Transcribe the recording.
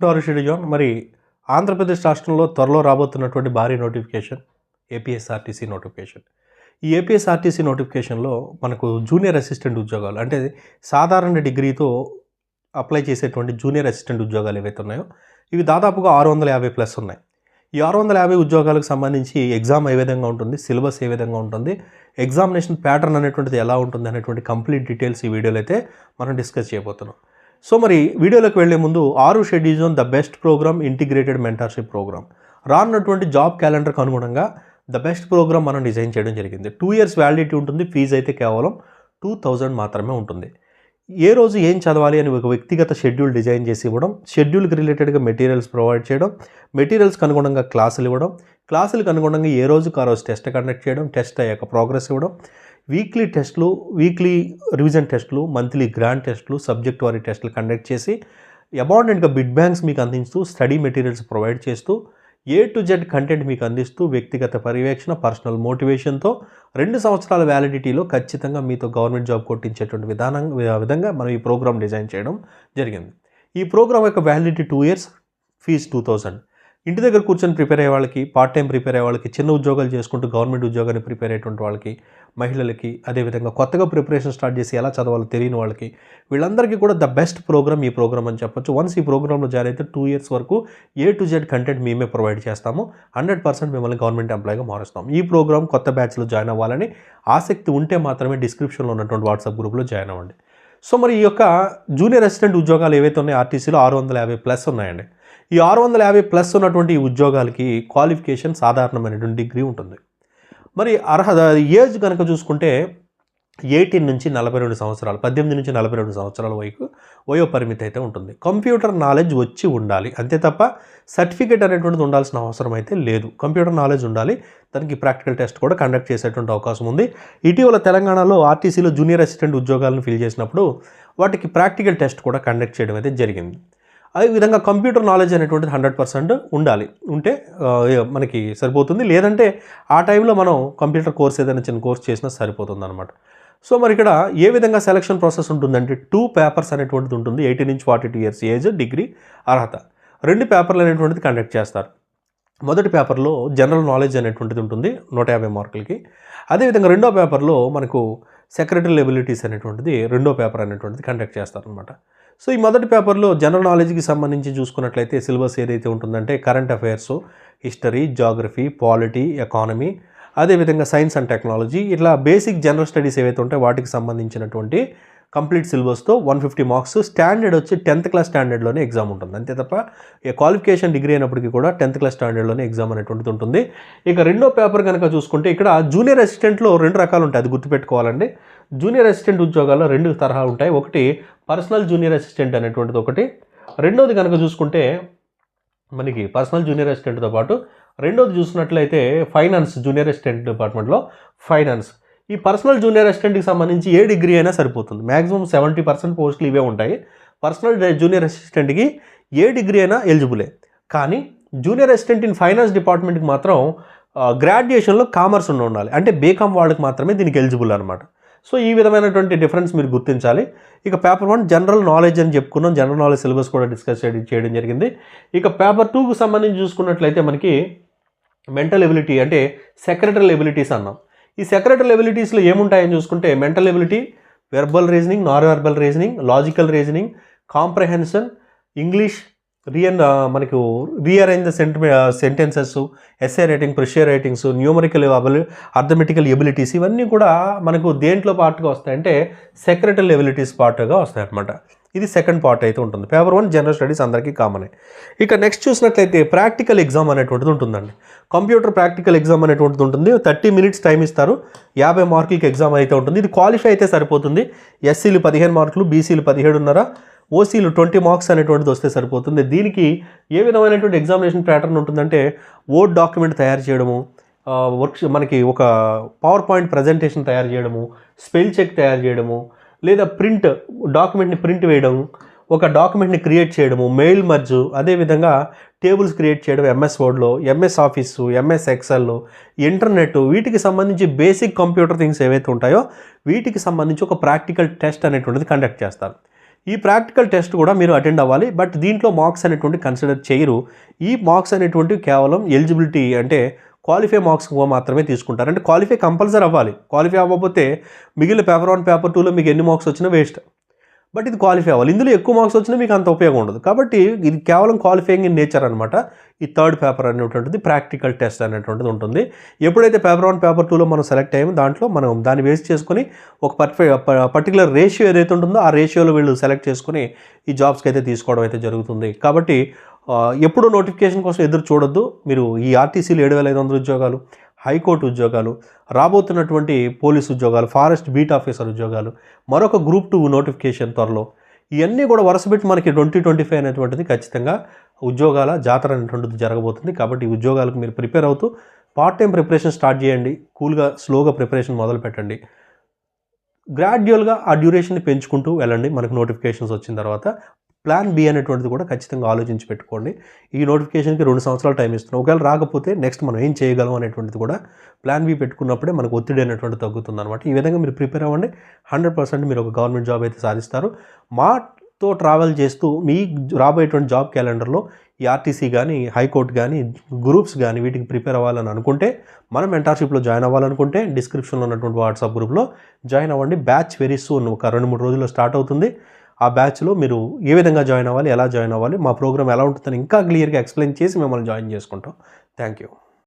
టారు షెడ్యూల్ మరి ఆంధ్రప్రదేశ్ రాష్ట్రంలో త్వరలో రాబోతున్నటువంటి భారీ నోటిఫికేషన్ ఏపీఎస్ఆర్టీసీ నోటిఫికేషన్. ఈ ఏపీఎస్ఆర్టీసీ నోటిఫికేషన్లో మనకు జూనియర్ అసిస్టెంట్ ఉద్యోగాలు అంటే సాధారణ డిగ్రీతో అప్లై చేసేటువంటి జూనియర్ అసిస్టెంట్ ఉద్యోగాలు ఏవైతే ఉన్నాయో ఇవి దాదాపుగా ఆరు వందల యాభై ప్లస్ ఉన్నాయి. ఈ ఆరు వందల యాభై ఉద్యోగాలకు సంబంధించి ఎగ్జామ్ ఏ విధంగా ఉంటుంది సిలబస్ ఏ విధంగా ఉంటుంది ఎగ్జామినేషన్ ప్యాటర్న్ అనేటువంటిది ఎలా ఉంటుంది అనేటువంటి కంప్లీట్ డీటెయిల్స్ ఈ వీడియోలో అయితే మనం డిస్కస్ చేయబోతున్నాం. సో మరి వీడియోలోకి వెళ్ళే ముందు ఆరు schedules on the best programme integrated mentorship programme. రానున్నటువంటి జాబ్ క్యాలెండర్కి అనుగుణంగా ద బెస్ట్ ప్రోగ్రామ్ మనం డిజైన్ చేయడం జరిగింది. టూ ఇయర్స్ వ్యాలిడిటీ ఉంటుంది ఫీజు అయితే కేవలం టూ థౌజండ్ మాత్రమే ఉంటుంది. ఏ రోజు ఏం చదవాలి అని ఒక వ్యక్తిగత షెడ్యూల్ డిజైన్ చేసి ఇవ్వడం షెడ్యూల్కి రిలేటెడ్గా మెటీరియల్స్ ప్రొవైడ్ చేయడం మెటీరియల్స్కి అనుగుణంగా క్లాసులు ఇవ్వడం క్లాసులకు అనుగుణంగా ఏ రోజు ఆ రోజు టెస్ట్ కండక్ట్ చేయడం టెస్ట్ అయ్యాక ప్రోగ్రెస్ ఇవ్వడం వీక్లీ టెస్ట్లు వీక్లీ రివిజన్ టెస్ట్లు మంత్లీ గ్రాండ్ టెస్ట్లు సబ్జెక్ట్ వారి టెస్టులు కండక్ట్ చేసి అబాండెంట్గా బిడ్ బ్యాంక్స్ మీకు అందిస్తూ స్టడీ మెటీరియల్స్ ప్రొవైడ్ చేస్తూ ఏ టు జెడ్ కంటెంట్ మీకు అందిస్తూ వ్యక్తిగత పర్యవేక్షణ పర్సనల్ మోటివేషన్తో రెండు సంవత్సరాల వ్యాలిడిటీలో ఖచ్చితంగా మీతో గవర్నమెంట్ జాబ్ కొట్టించేటువంటి విధానం విధంగా మనం ఈ ప్రోగ్రామ్ డిజైన్ చేయడం జరిగింది. ఈ ప్రోగ్రామ్ యొక్క validity two years fee two thousand. ఇంటి దగ్గర కూర్చొని ప్రిపేర్ అయ్యే వాళ్ళకి పార్ట్ టైం ప్రిపేర్ అయ్యే వాళ్ళకి చిన్న ఉద్యోగాలు చేసుకుంటూ గవర్నమెంట్ ఉద్యోగాన్ని ప్రిపేర్ అయ్యేటువంటి వాళ్ళకి మహిళలకి అదేవిధంగా కొత్తగా ప్రిపరేషన్ స్టార్ట్ చేసి ఎలా చదవాలో తెలియని వాళ్ళకి వీళ్ళందరికీ కూడా ద బెస్ట్ ప్రోగ్రామ్ ఈ ప్రోగ్రామ్ అని చెప్పొచ్చు. వన్స్ ఈ ప్రోగ్రామ్లో జాయిన్ అయితే టూ ఇయర్స్ వరకు ఏ టు జెడ్ కంటెంట్ మేమే ప్రొవైడ్ చేస్తాము. హండ్రెడ్ పర్సెంట్ మిమ్మల్ని గవర్నమెంట్ ఎంప్లాయ్గా మారుస్తాం ఈ ప్రోగ్రామ్ కొత్త బ్యాచ్లో జాయిన్ అవ్వాలని ఆసక్తి ఉంటే మాత్రమే డిస్క్రిప్షన్లో ఉన్నటువంటి వాట్సాప్ గ్రూప్లో జాయిన్ అవ్వండి. సో మరి ఈ యొక్క జూనియర్ అసిస్టెంట్ ఉద్యోగాలు ఏవైతే ఉన్నాయో ఆర్టీసీలో ఆరు వందల యాభై ప్లస్ ఉన్నాయండి. ఈ ఆరు వందల యాభై ప్లస్ ఉన్నటువంటి ఉద్యోగాలకి క్వాలిఫికేషన్ సాధారణమైనటువంటి డిగ్రీ ఉంటుంది. మరి అర్హత ఏజ్ కనుక చూసుకుంటే ఎయిటీన్ నుంచి నలభై రెండు సంవత్సరాలు పద్దెనిమిది నుంచి నలభై రెండు సంవత్సరాల వరకు వయో పరిమితి అయితే ఉంటుంది. కంప్యూటర్ నాలెడ్జ్ వచ్చి ఉండాలి. అంతే తప్ప సర్టిఫికేట్ అనేటువంటిది ఉండాల్సిన అవసరం అయితే లేదు. కంప్యూటర్ నాలెడ్జ్ ఉండాలి. దానికి ప్రాక్టికల్ టెస్ట్ కూడా కండక్ట్ చేసేటువంటి అవకాశం ఉంది. ఇటీవల తెలంగాణలో ఆర్టీసీలో జూనియర్ అసిస్టెంట్ ఉద్యోగాలను ఫిల్ చేసినప్పుడు వాటికి ప్రాక్టికల్ టెస్ట్ కూడా కండక్ట్ చేయడం అయితే జరిగింది. అదే విధంగా కంప్యూటర్ నాలెడ్జ్ అనేటువంటిది హండ్రెడ్ పర్సెంట్ ఉండాలి. ఉంటే మనకి సరిపోతుంది. లేదంటే ఆ టైంలో మనం కంప్యూటర్ కోర్స్ ఏదైనా చిన్న కోర్స్ చేసినా సరిపోతుంది అనమాట సో మరి ఇక్కడ ఏ విధంగా సెలక్షన్ ప్రాసెస్ ఉంటుందంటే టూ పేపర్స్ అనేటువంటిది ఉంటుంది. ఎయిటీన్ నుంచి forty two years age degree అర్హత. రెండు పేపర్లు అనేటువంటిది కండక్ట్ చేస్తారు. మొదటి పేపర్లో జనరల్ నాలెడ్జ్ అనేటువంటిది ఉంటుంది నూట యాభై మార్కులకి. అదేవిధంగా రెండో పేపర్లో మనకు సెక్రటరీ ఎబిలిటీస్ అనేటువంటిది రెండో పేపర్ అనేటువంటిది కండక్ట్ చేస్తారనమాట సో ఈ మొదటి పేపర్లో జనరల్ నాలెడ్జ్కి సంబంధించి చూసుకున్నట్లయితే సిలబస్ ఏదైతే ఉంటుందంటే current affairs history geography polity economy అదేవిధంగా సైన్స్ అండ్ టెక్నాలజీ ఇట్లా బేసిక్ జనరల్ స్టడీస్ ఏవైతే ఉంటాయో వాటికి సంబంధించినటువంటి కంప్లీట్ సిలబస్తో వన్ ఫిఫ్టీ మార్క్స్. స్టాండర్డ్ వచ్చి టెన్త్ క్లాస్ స్టాండర్డ్లోనే ఎగ్జామ్ ఉంటుంది. అంతే తప్ప క్వాలిఫికేషన్ డిగ్రీ అయినప్పటికీ కూడా టెన్త్ క్లాస్ స్టాండర్డ్లోనే ఎగ్జామ్ అనేటువంటిది ఉంటుంది. ఇక రెండో పేపర్ కనుక చూసుకుంటే ఇక్కడ జూనియర్ అసిస్టెంట్లో రెండు రకాలు ఉంటాయి. అది గుర్తుపెట్టుకోవాలండి. జూనియర్ అసిస్టెంట్ ఉద్యోగాల్లో రెండు తరహాలు ఉంటాయి. ఒకటి పర్సనల్ జూనియర్ అసిస్టెంట్ అనేటువంటిది ఒకటి. రెండోది కనుక చూసుకుంటే మనకి పర్సనల్ జూనియర్ అసిస్టెంట్తో పాటు రెండోది చూసినట్లయితే ఫైనాన్స్ జూనియర్ అసిస్టెంట్ డిపార్ట్మెంట్లో ఫైనాన్స్. ఈ పర్సనల్ జూనియర్ అసిస్టెంట్కి సంబంధించి ఏ డిగ్రీ అయినా సరిపోతుంది. మ్యాక్సిమం సెవెంటీ పర్సెంట్ పోస్టులు ఇవే ఉంటాయి. పర్సనల్ జూనియర్ అసిస్టెంట్కి ఏ డిగ్రీ అయినా ఎలిజిబులే. కానీ జూనియర్ అసిస్టెంట్ ఇన్ ఫైనాన్స్ డిపార్ట్మెంట్కి మాత్రం గ్రాడ్యుయేషన్లో కామర్స్ ఉండి ఉండాలి. అంటే బీకామ్ వాళ్ళకి మాత్రమే దీనికి ఎలిజిబుల్ అనమాట సో ఈ విధమైనటువంటి డిఫరెన్స్ మీరు గుర్తించాలి. ఇక పేపర్ వన్ జనరల్ నాలెడ్జ్ అని చెప్పుకున్నాం. జనరల్ నాలెడ్జ్ సిలబస్ కూడా డిస్కస్ చేయడం చేయడం జరిగింది. ఇక పేపర్ టూకు సంబంధించి చూసుకున్నట్లయితే మనకి మెంటల్ ఎబిలిటీ అంటే సెక్రటరీ ఎబిలిటీస్ అన్నాం. ఈ సెక్రటరీ ఎబిలిటీస్లో ఏముంటాయని చూసుకుంటే mental ability verbal reasoning non verbal reasoning logical reasoning comprehension English రియన్ మనకు rearrange the sent sentences essay writing precis writings numerical ability arithmetical abilities ఇవన్నీ కూడా మనకు దేంట్లో పార్ట్గా వస్తాయంటే సెక్రటరీ ఎబిలిటీస్ పార్ట్గా వస్తాయన్నమాట. ఇది సెకండ్ పార్ట్ అయితే ఉంటుంది. పేపర్ వన్ జనరల్ స్టడీస్ అందరికీ కామనే ఇక నెక్స్ట్ చూసినట్లయితే ప్రాక్టికల్ ఎగ్జామ్ అనేటువంటిది ఉంటుందండి. కంప్యూటర్ ప్రాక్టికల్ ఎగ్జామ్ అనేటువంటిది ఉంటుంది. థర్టీ మినిట్స్ టైం ఇస్తారు. యాభై మార్కులకి ఎగ్జామ్ అయితే ఉంటుంది. ఇది క్వాలిఫై అయితే సరిపోతుంది. ఎస్సీలు పదిహేను మార్కులు బీసీలు పదిహేడున్నర ఓసీలు ట్వంటీ మార్క్స్ అనేటువంటిది వస్తే సరిపోతుంది. దీనికి ఏ విధమైనటువంటి ఎగ్జామినేషన్ ప్యాటర్న్ ఉంటుందంటే ఓడ్ డాక్యుమెంట్ తయారు చేయడము వర్క్ మనకి ఒక పవర్ పాయింట్ ప్రజెంటేషన్ తయారు చేయడము స్పెల్ చెక్ తయారు చేయడము లేదా ప్రింట్ డాక్యుమెంట్ని ప్రింట్ వేయడం ఒక డాక్యుమెంట్ని క్రియేట్ చేయడము మెయిల్ మర్జు అదేవిధంగా టేబుల్స్ క్రియేట్ చేయడం MS వర్డ్లో MS Office MS Excel internet వీటికి సంబంధించి బేసిక్ కంప్యూటర్ థింగ్స్ ఏవైతే ఉంటాయో వీటికి సంబంధించి ఒక ప్రాక్టికల్ టెస్ట్ అనేటువంటిది కండక్ట్ చేస్తారు. ఈ ప్రాక్టికల్ టెస్ట్ కూడా మీరు అటెండ్ అవ్వాలి బట్ దీంట్లో మార్క్స్ అనేటువంటి కన్సిడర్ చేయరు. ఈ మార్క్స్ అనేటువంటివి కేవలం ఎలిజిబిలిటీ అంటే క్వాలిఫై మార్క్స్ మాత్రమే తీసుకుంటారు. అంటే క్వాలిఫై కంపల్సరీ అవ్వాలి. క్వాలిఫై అవ్వకపోతే మిగిలిన పేపర్ వన్ పేపర్ టూలో మీకు ఎన్ని మార్క్స్ వచ్చినా వేస్ట్. బట్ ఇది క్వాలిఫై అవ్వాలి. ఇందులో ఎక్కువ మార్క్స్ వచ్చినా మీకు అంత ఉపయోగం ఉండదు. కాబట్టి ఇది కేవలం క్వాలిఫైయింగ్ ఇన్ నేచర్ అనమాట ఈ థర్డ్ పేపర్ అనేటువంటిది ప్రాక్టికల్ టెస్ట్ అనేటువంటిది ఉంటుంది. ఎప్పుడైతే పేపర్ వన్ పేపర్ టూలో మనం సెలెక్ట్ అయ్యామో దాంట్లో మనం దాన్ని వేస్ట్ చేసుకొని ఒక పర్ఫె పర్టికులర్ రేషియో ఏదైతే ఉంటుందో ఆ రేషియోలో వీళ్ళు సెలెక్ట్ చేసుకుని ఈ జాబ్స్కి అయితే తీసుకోవడం అయితే జరుగుతుంది. కాబట్టి ఎప్పుడూ నోటిఫికేషన్ కోసం ఎదురు చూడొద్దు. మీరు ఈ ఆర్టీసీలు ఏడు వేల ఐదు వందల ఉద్యోగాలు హైకోర్టు ఉద్యోగాలు రాబోతున్నటువంటి పోలీస్ ఉద్యోగాలు ఫారెస్ట్ బీట్ ఆఫీసర్ ఉద్యోగాలు మరొక గ్రూప్ టూ నోటిఫికేషన్ త్వరలో. ఇవన్నీ కూడా వరుసపెట్టి మనకి ట్వంటీ ట్వంటీ ఫైవ్ అనేటువంటిది ఖచ్చితంగా ఉద్యోగాల జాతర అనేటువంటిది జరగబోతుంది. కాబట్టి ఈ ఉద్యోగాలకు మీరు ప్రిపేర్ అవుతూ పార్ట్ టైం ప్రిపరేషన్ స్టార్ట్ చేయండి. కూల్గా స్లోగా ప్రిపరేషన్ మొదలు పెట్టండి. గ్రాడ్యువల్గా ఆ డ్యూరేషన్ని పెంచుకుంటూ వెళ్ళండి. మనకు నోటిఫికేషన్స్ వచ్చిన తర్వాత ప్లాన్ బి అనేటువంటిది కూడా ఖచ్చితంగా ఆలోచించి పెట్టుకోండి. ఈ నోటిఫికేషన్కి రెండు సంవత్సరాలు టైం ఇస్తున్నాం. ఒకవేళ రాకపోతే నెక్స్ట్ మనం ఏం చేయగలం అనేటువంటిది కూడా ప్లాన్ బి పెట్టుకున్నప్పుడే మనకు ఒత్తిడి అనేటువంటి తగ్గుతుంది అనమాట ఈ విధంగా మీరు ప్రిపేర్ అవ్వండి. హండ్రెడ్ పర్సెంట్ మీరు ఒక గవర్నమెంట్ జాబ్ అయితే సాధిస్తారు. మాతో ట్రావెల్ చేస్తూ మీ రాబోయేటువంటి జాబ్ క్యాలెండర్లో ఈ ఆర్టీసీ కానీ హైకోర్టు కానీ గ్రూప్స్ కానీ వీటికి ప్రిపేర్ అవ్వాలని అనుకుంటే మనం మెంటార్షిప్లో జాయిన్ అవ్వాలనుకుంటే డిస్క్రిప్షన్లో ఉన్నటువంటి వాట్సాప్ గ్రూప్లో జాయిన్ అవ్వండి. బ్యాచ్ వెరీ సూన్ ఒక రెండు మూడు రోజుల్లో స్టార్ట్ అవుతుంది. ఆ బ్యాచ్లో మీరు ఏ విధంగా జాయిన్ అవ్వాలి ఎలా జాయిన్ అవ్వాలి మా ప్రోగ్రామ్ ఎలా ఉంటుందని ఇంకా క్లియర్గా ఎక్స్ప్లెయిన్ చేసి మిమ్మల్ని జాయిన్ చేసుకుంటాం. Thank you.